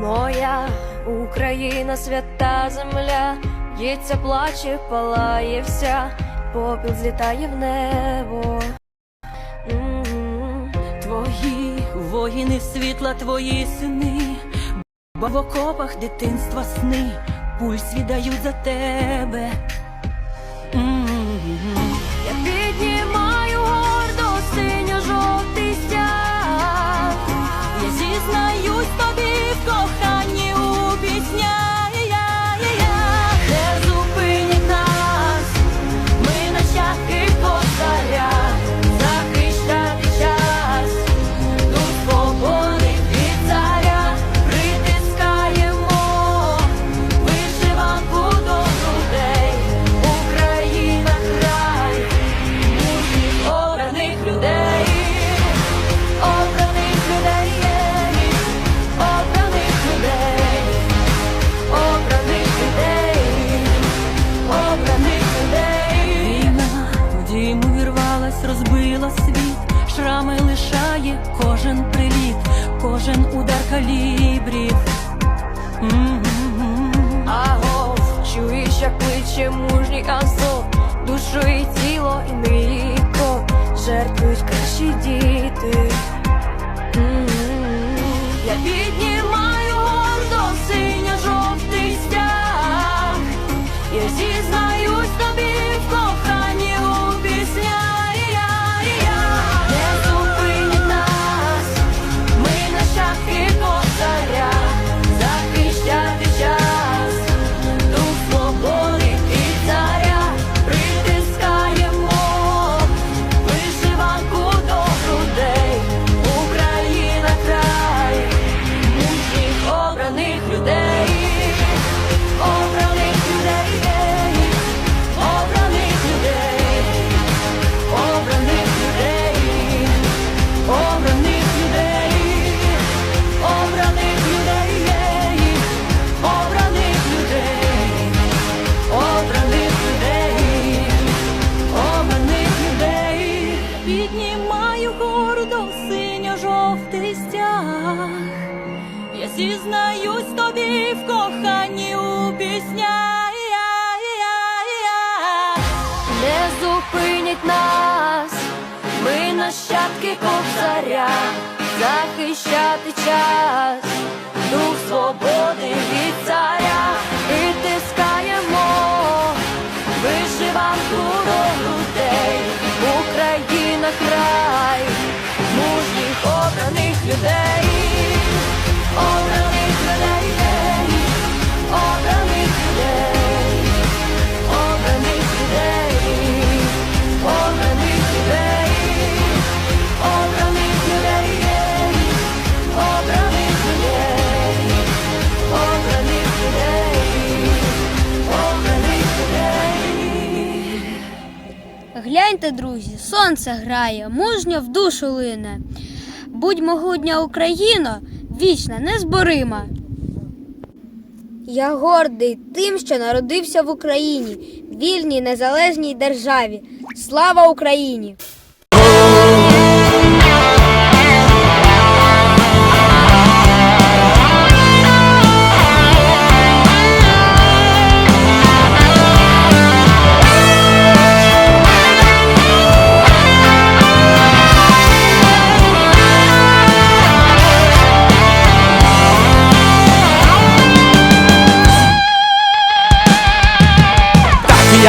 Моя Україна, свята земля, Ється, плаче, палає вся, попіл злітає в небо. М, Твої воїни світла, твої сини, бо в окопах дитинства сни, пульс віддають за тебе. М. Я шрами лишає кожен приліт, кожен удар калібрів. Агов, чуєш, як кличе мужній Азов, душу і тіло, і мрійко, жертвують кращі діти. М. Я піднімаю зізнаюсь тобі в коханні у піснях. Не зупинять нас, ми нащадки кобзаря, захищати час, дух свободи від царя, притискаємо вишиванку до грудей, Україна край, мужніх обраних людей, Гляньте, друзі, сонце грає, мужньо в душу лине. Будь могутня Україна, вічна, незборима. Я гордий тим, що народився в Україні, вільній незалежній державі. Слава Україні!